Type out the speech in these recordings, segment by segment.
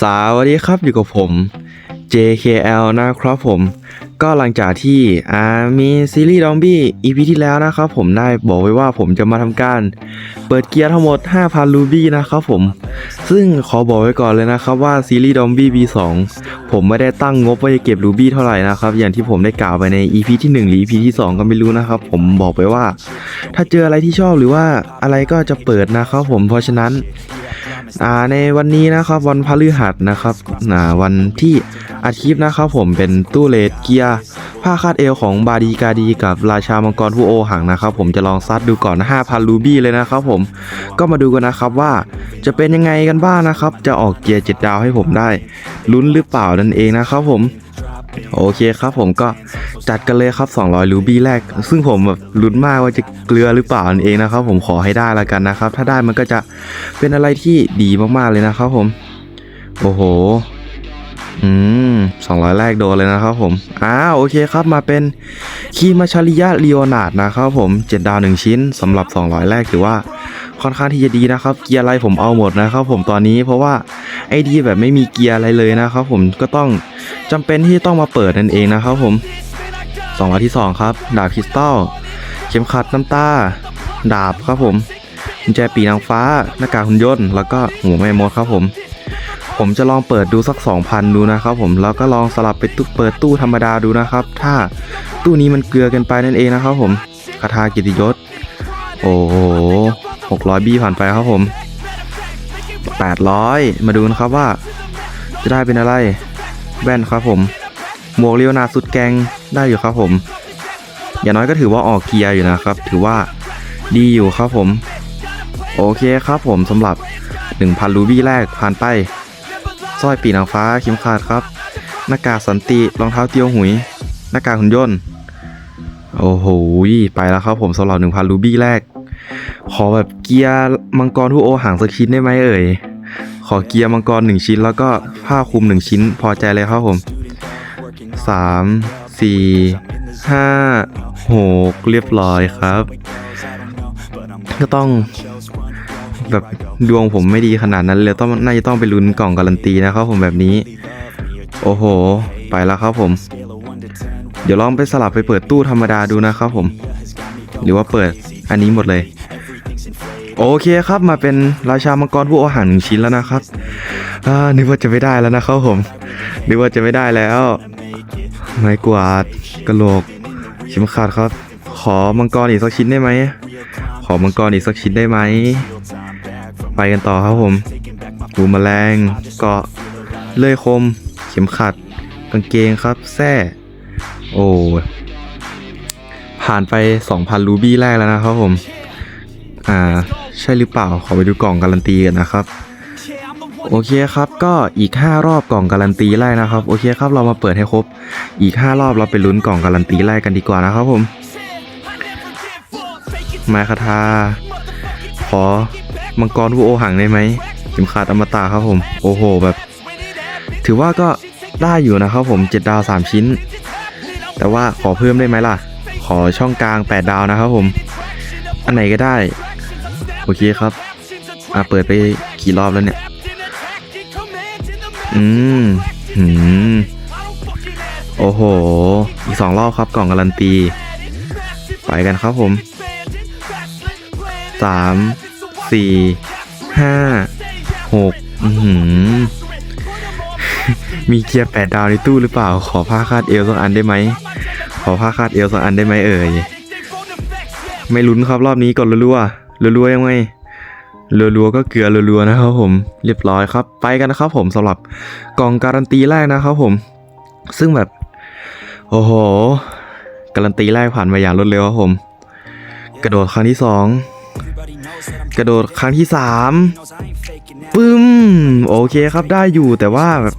สวัสดีครับอยู่กับผม JKL นะครับผม ก็หลังจากที่อ่ามีซีรีส์ดอมบี้ EP ที่แล้วนะครับผมได้บอกไว้ว่าผมจะมาทำการ เปิดเกียร์ทั้งหมด 5,000 รูบี้นะครับผม ซึ่งขอบอกไว้ก่อนเลยนะครับว่าซีรีส์ดอมบี้ B2 ผมไม่ได้ตั้งงบไว้จะเก็บรูบี้เท่าไหร่นะครับอย่างที่ผมได้กล่าวไปใน EP ที่ 1 หรือ EP ที่ 2 ก็ไม่รู้นะครับ ผมบอกไปว่า ถ้าเจออะไรที่ชอบหรือว่าอะไรก็จะเปิดนะครับผมเพราะฉะนั้น อ่าในวันนี้นะครับวันพฤหัสนะครับอ่าวันที่อาทิตย์นะครับผมเป็นตู้เลดเกียร์ผ้าคาดเอวของบาดีกาดีกับราชามังกรผู้โอหังนะครับ ผมจะลองซัดดูก่อน5,000รูบี้เลยนะครับผมก็มาดูกันนะครับว่าจะเป็นยังไงกันบ้างนะครับ จะออกเกียร์7ดาวให้ผมได้ลุ้นหรือเปล่านั่นเองนะครับผม โอเคครับผมก็จัดกันเลยครับ 200 รูบี้แรก ซึ่งผมแบบลุ้นมากว่าจะเกลือหรือเปล่านั่นเองนะครับ ผมขอให้ได้แล้วกันนะครับ ถ้าได้มันก็จะเป็นอะไรที่ดีมากๆเลยนะครับผม โอ้โห อืม200แรกโดนเลยนะครับผม อ้าวโอเคครับมาเป็นคีมาชาริยะลีโอนาดนะครับผม7ดาว1ชิ้นสำหรับ 200 แรกถือว่า ค่อนข้างที่จะดีนะครับ เกียร์อะไรผมเอาหมดนะครับผมตอนนี้เพราะว่าไอดีแบบไม่มีเกียร์อะไรเลยนะครับผมก็ต้องจำเป็นที่ต้องมาเปิดนั่นเองนะครับผมสองร้อยที่สองครับดาบคริสตัลเข็มขัดน้ำตา ดาบครับผมกุญแจปีนางฟ้าหน้ากากหุ่นยนต์แล้วก็หัวแม่มดครับผมผมจะลองเปิดดูสัก 2,000 ดูนะครับผมแล้วก็ลองสลับไปเปิดตู้ธรรมดาดูนะครับ ถ้าตู้นี้มันเกลือกันไปนั่นเองนะครับผมคาถากิตติยศ โอ้โห 600 บี้ผ่านไปครับผม 800 มาดูนะครับว่า จะได้เป็นอะไร แว่นครับผม หมวกเรียวนาสุดแกงได้อยู่ครับผม อย่างน้อยก็ถือว่าออกเกียร์อยู่นะครับ ถือว่าดีอยู่ครับผม โอเคครับผมสำหรับ 1,000 รูบี้แรกผ่านไปสร้อยปีนางฟ้าเข็มขาดครับ หน้ากากสันติรองเท้าเตียวหุย หน้ากากหุ่นยนต์ โอ้โห ไปแล้วครับผมสำหรับ1,000 รูบี้แรก ขอแบบเกียร์มังกรทูโอหางสักชิ้นได้ไหมเอ่ย ขอเกียร์มังกรหนึ่งชิ้น แล้วก็ผ้าคลุมหนึ่งชิ้น พอใจเลยครับผมสามสี่ห้าหกเรียบร้อยครับ ก็ต้องแบบดวงผมไม่ดีขนาดนั้นเลยต้องน่าจะต้องไปลุ้นกล่องการันตีนะครับผมแบบนี้ โอ้โห ไปแล้วครับผม เดี๋ยวลองไปสลับไปเปิดตู้ธรรมดาดูนะครับผม หรือว่าเปิด อันนี้หมดเลย โอเคครับมาเป็นราชามังกรผู้อาหารหนึ่งชิ้นแล้วนะครับนึกว่าจะไม่ได้แล้วนะครับผมนึกว่าจะไม่ได้แล้ว ไม้กวาดกระโหลกเข็มขัดครับ ขอมังกรอีกสักชิ้นได้ไหมขอมังกรอีกสักชิ้นได้ไหมไปกันต่อครับผมหูแมลงเกาะเลื่อยคม เข็มขัดกางเกงครับแส้โอ้ ผ่านไป 2,000 รูบี้แรกแล้วนะครับผม อ่า ใช่หรือเปล่า ขอไปดูกล่องการันตีกันนะครับ โอเคครับ ก็อีก 5 รอบกล่องการันตีแรกนะครับ โอเคครับ เรามาเปิดให้ครบ อีก 5 รอบเราไปลุ้นกล่องการันตีแรกกันดีกว่านะครับผมม้คาทา ขอมังกรผู้โอหังได้ไหมเข็มขัดอมตะครับผม โอ้โห แบบ ถือว่าก็ได้อยู่นะครับผม 7 ดาว 3 ชิ้น แต่ว่าขอเพิ่มได้ไหมล่ะ อช่องกลาง 8 ดาวนะครับผม อันไหนก็ได้ โอเคครับอะเปิดไปกี่รอบแล้วเนี่ย อืมหืมโอ้โห อีกสองรอบครับกล่องการันตี ไปกันครับผมสามสี่ห้าหกอือหือมีเกียร์แปดดาวในตู้หรือเปล่า ขอผ้าคาดเอวสักอันได้ไหม ขอผ้าคาดเอวสักอันได้ไหมเอ่ย ไม่ลุ้นครับรอบนี้กดรัวๆรัวๆยังไงรัวๆก็เกลือรัวๆนะครับผม เรียบร้อยครับ ไปกันนะครับผมสำหรับกล่องการันตีแรกนะครับผม ซึ่งแบบ โอ้โห การันตีแรกผ่านมาอย่างรวดเร็วครับผม กระโดดครั้งที่สองกระโดดครั้งที่สามปึ้ม โอเคครับได้อยู่แต่ว่าแบบ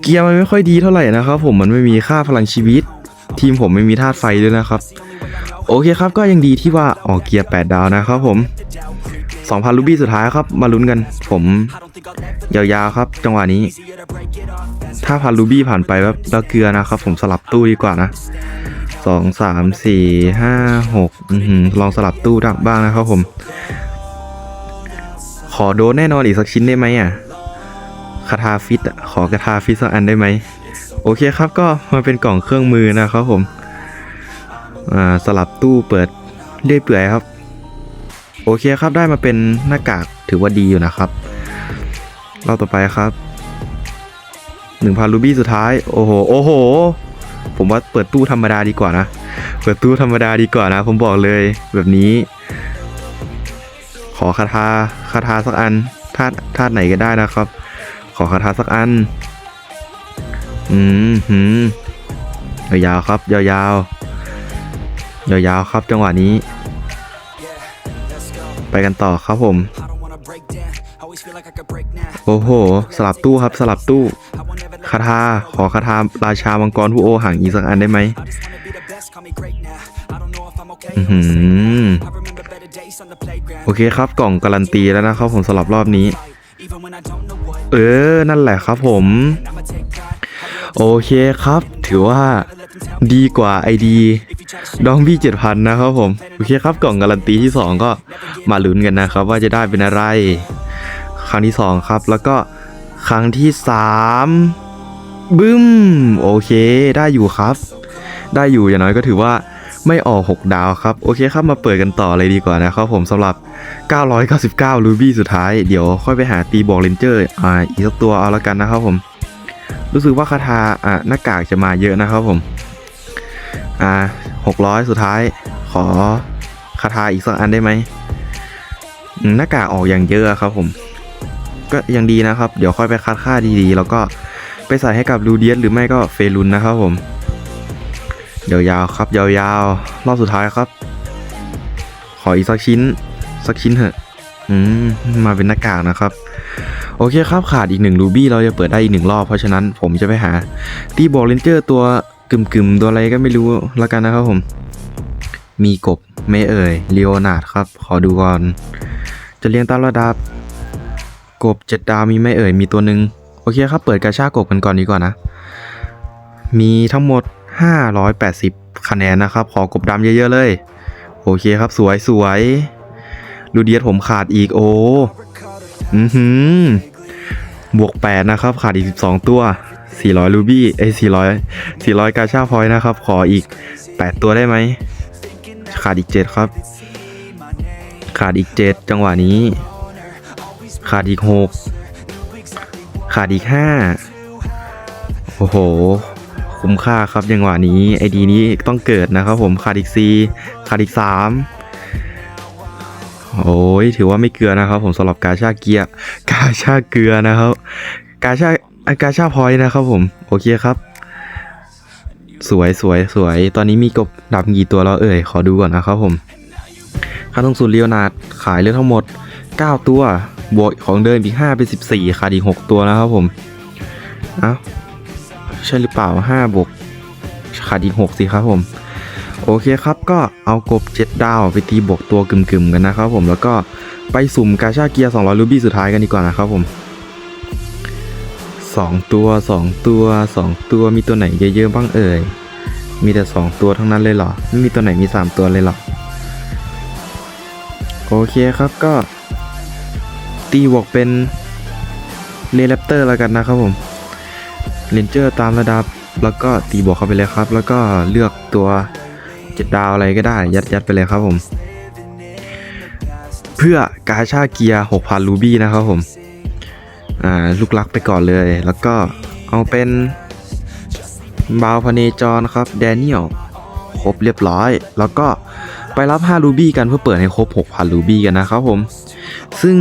เกียร์มันไม่ค่อยดีเท่าไหร่นะครับผมมันไม่มีค่าพลังชีวิต ทีมผมไม่มีธาตุไฟด้วยนะครับ โอเคครับก็ยังดีที่ว่าออกเกียร์ 8 ดาวนะครับผม 2,000รูบี้สุดท้ายครับ มาลุ้นกัน ผมยาวๆครับ จังหวะนี้ ถ้าพันรูบี้ผ่านไปแบบแล้วเกลือนะครับ ผมสลับตู้ดีกว่านะสองสามสี่ห้าหกอือหือลองสลับตู้ดักบ้างนะครับผม ขอโดนแน่นอนอีกสักชิ้นได้ไหมอะคาถาฟิตขอกระทาฟิตสักอันได้ไหม โอเคครับก็มาเป็นกล่องเครื่องมือนะครับผมสลับตู้เปิดเรื่อยเปื่อยครับ โอเคครับได้มาเป็นหน้ากากถือว่าดีอยู่นะครับรอบต่อไปครับหนึ่งพันรูบี้สุดท้าย โอ้โห โอ้โห ผมว่าเปิดตู้ธรรมดาดีกว่านะ เปิดตู้ธรรมดาดีกว่านะ ผมบอกเลยแบบนี้ ขอคาถาคาถาสักอันธาตุธาตุไหนก็ได้นะครับ ขอคาถาสักอัน อืมหืมยาวๆครับ ยาวๆยาวๆครับ จังหวะนี้ ไปกันต่อครับผม โอ้โห สลับตู้ครับ สลับตู้คาถาขอคาถาราชามังกรผู้โอหังอีสักอันได้ไหมหโอเคครับกล่องการันตีแล้วนะครับผมสำหรับรอบนี้ เออ นั่นแหละครับผม โอเคครับ ถือว่าดีกว่าไอดีดองบี้เจ็ดพันนะครับผม โอเคครับกล่องการันตีที่ 2 ก็มาลุ้นกันนะครับ ว่าจะได้เป็นอะไร ครั้งที่ 2 ครับ แล้วก็ครั้งที่ 3 บึ้ม โอเค ได้อยู่ครับ ได้อยู่อย่างน้อยก็ถือว่าไม่ออก 6 ดาวครับ โอเคครับมาเปิดกันต่อเลยดีกว่านะครับผมสำหรับ 999 รูบี้สุดท้าย เดี๋ยวค่อยไปหาตีบอกเลนเจอร์อ่าอีกสักตัวเอาละกันนะครับผม รู้สึกว่าคาถาอะหน้ากากจะมาเยอะนะครับผมอ่าหกร้อยสุดท้ายขอคาถาอีกสักอันได้ไหมหน้ากากออกอย่างเยอะครับผม ก็ยังดีนะครับ เดี๋ยวค่อยไปคัดค่าดีๆ แล้วก็ไปใส่ให้กับลูเดียสหรือไม่ก็เฟรุนนะครับผมยาวๆครับยาวๆรอบสุดท้ายครับ ขออีกสักชิ้น สักชิ้นเถอะ อืมมาเป็นหน้ากากนะครับ โอเคครับขาดอีกหนึ่งรูบี้เราจะเปิดได้อีกหนึ่งรอบเพราะฉะนั้นผมจะไปหาตีบอกเลนเจอร์ตัวกึ่มๆตัวอะไรก็ไม่รู้แล้วกันนะครับผม มีกบไม่เอ่ยเลโอนาร์ดครับ ขอดูก่อน จะเรียงตามระดับ กบเจ็ดดาวมีไม่เอ่ยมีตัวหนึ่งโอเคครับ เปิดกาชากบกันก่อนดีกว่านะ มีทั้งหมด 580 คะแนนนะครับ ขอกบดำเยอะๆเลย โอเคครับสวยสวยลูเดียสผมขาดอีกโอ้ อือหือบวก 8 นะครับ ขาดอีก 12 ตัว 400 รูบี้เอ้ย400 400 กาชาพอยต์นะครับ ขออีก 8 ตัวได้ไหม ขาดอีก 7 ครับ ขาดอีก 7 จังหวะนี้ ขาดอีก 6 ขาดอีก 5 โอ้โห คุ้มค่าครับจังหวะนี้ไอดีนี้ต้องเกิดนะครับผม ขาดอีก 4 ขาดอีก 3 โอ้ยถือว่าไม่เกลือนะครับ ผมสำหรับกาชาเกียร์กาชาเกลือนะครับ กาชาอะกาชาพอยนะครับผมโอเคครับ สวยสวยสวย ตอนนี้มีกบดับกี่ตัวแล้วเอ่ยขอดูก่อนนะครับผมค่าตรงสุดเลียวนาดขายเหลือทั้งหมด 9 ตัว บวกของเดิมอีก 5 เป็น 14ขาดอีก 6 ตัวนะครับผมเอ้าใช่หรือเปล่า5บวกขาดอีก 6 สิครับผม โอเคครับก็เอากบเจ็ดดาวไปตีบวกตัวกึ่มๆกันนะครับผมแล้วก็ไปสุ่มกาชาเกียร์200รูบี้สุดท้ายกันดีกว่านะครับผม 2 ตัว 2 ตัว 2 ตัวมีตัวไหนเยอะๆบ้างเอ่ยมีแต่ 2 ตัวทั้งนั้นเลยเหรอไม่มีตัวไหนมี 3 ตัวเลยเหรอโอเคครับก็ ตีบวกเป็นเรแรปเตอร์แล้วกันนะครับผมเรนเจอร์ตามระดับแล้วก็ตีบวกเข้าไปเลยครับ แล้วก็เลือกตัว เจ็ดดาวอะไรก็ได้ ยัดยัดไปเลยครับผม เพื่อกาชาเกียร์6,000รูบี้นะครับผมอ่าลูกลักไปก่อนเลย แล้วก็เอาเป็นบาวพเนจรครับแดเนียลครบเรียบร้อย แล้วก็ไปรับ 5 รูบี้กันเพื่อเปิดให้ครบ 6,000 รูบี้กันนะครับผม ซึ่ง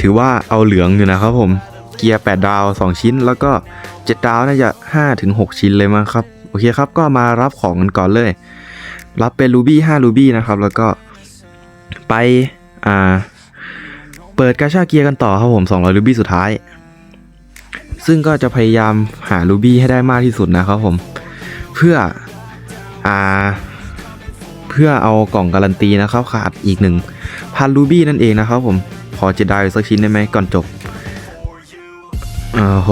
ถือว่าเอาเหลืองอยู่นะครับผม เกียร์ 8 ดาว 2 ชิ้น แล้วก็ 7 ดาวน่าจะ5-6 ชิ้นเลยมั้งครับ โอเคครับ ก็มารับของกันก่อนเลย รับเป็นรูบี้5รูบี้นะครับ แล้วก็ไปอ่าเปิดกาชาเกียร์กันต่อครับผม200รูบี้สุดท้าย ซึ่งก็จะพยายามหารูบี้ให้ได้มากที่สุดนะครับผม เพื่ออ่าเพื่อเอากล่องการันตีนะครับขาดอีกหนึ่งพันรูบี้นั่นเองนะครับผมขอเจ็ดดาวอีกสักชิ้นได้ไหมก่อนจบโอ้โห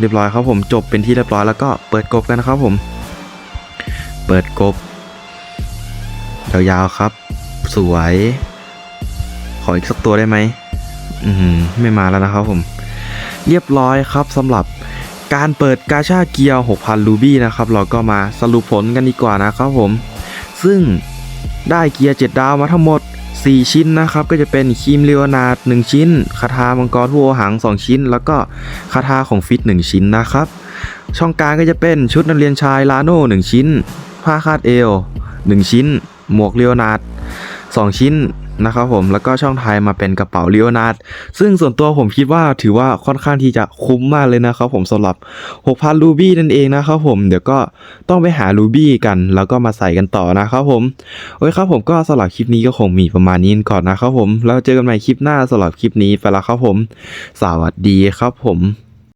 เรียบร้อยครับผมจบเป็นที่เรียบร้อยแล้วก็เปิดกบกันนะครับผม เปิดกบ ยาวๆครับ สวย ขออีกสักตัวได้ไหมอืมไม่มาแล้วนะครับผม เรียบร้อยครับสำหรับการเปิดกาชาเกียร์ 6,000 รูบี้นะครับ เราก็มาสรุปผลกันดีกว่านะครับผม ซึ่งได้เกียร์ 7 ดาวมาทั้งหมด 4 ชิ้นนะครับ ก็จะเป็นคีมเลโอนาด1ชิ้น คาถามังกรผู้โอหัง 2 ชิ้น แล้วก็คาถาของฟิต 1 ชิ้นนะครับ ช่องกลางก็จะเป็นชุดนักเรียนชายลาโน่ 1 ชิ้น ผ้าคาดเอว 1 ชิ้น หมวกเลโอนาร์ด2ชิ้นนะครับผมแล้วก็ช่องท้ายมาเป็นกระเป๋าเลโอนาร์ดซึ่งส่วนตัวผมคิดว่าถือว่าค่อนข้างที่จะคุ้มมากเลยนะครับผมสำหรับ 6,000รูบี้นั่นเองนะครับผมเดี๋ยวก็ต้องไปหารูบี้กัน แล้วก็มาใส่กันต่อนะครับผมโอเคครับผมก็สำหรับคลิปนี้ก็คงมีประมาณนี้ก่อนนะครับผมแล้วเจอกันใหม่คลิปหน้าสำหรับคลิปนี้ไปแล้วครับผม สวัสดีครับผม